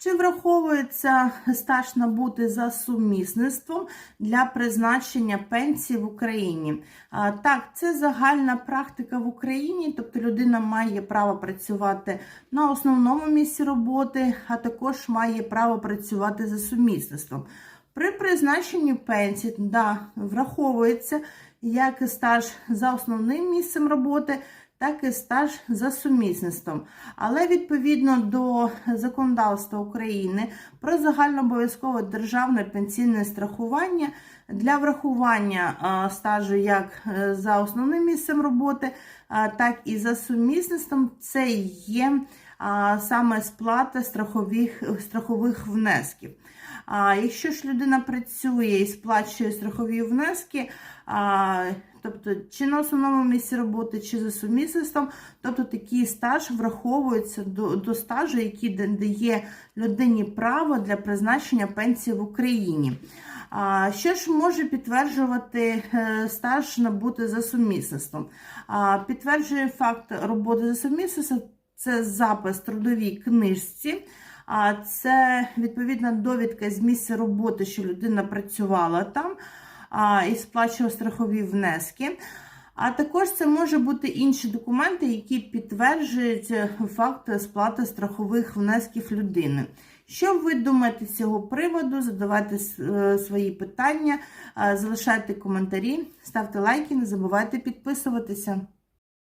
Чи враховується стаж набути за сумісництвом для призначення пенсії в Україні? Так, це загальна практика в Україні, тобто людина має право працювати на основному місці роботи, а також має право працювати за сумісництвом. При призначенні пенсії да, враховується як стаж за основним місцем роботи, так і стаж за сумісництвом. Але відповідно до законодавства України про загальнообов'язкове державне пенсійне страхування для врахування стажу як е, за основним місцем роботи, так і за сумісництвом, це є саме сплата страхових, страхових внесків. А якщо ж людина працює і сплачує страхові внески, а, тобто чи на основному місці роботи, чи за сумісництвом, тобто такий стаж враховується до, до стажу, який дає людині право для призначення пенсії в Україні. А, що ж може підтверджувати е, стаж набути за сумісництвом? А, підтверджує факт роботи за сумісництвом це запис трудовій книжці. А це відповідна довідка з місця роботи, що людина працювала там а, і сплачувала страхові внески. А також це може бути інші документи, які підтверджують е, факт сплати страхових внесків людини. Що ви думаєте з цього приводу? Задавайте е, свої питання, залишайте коментарі, ставте лайки, не забувайте підписуватися.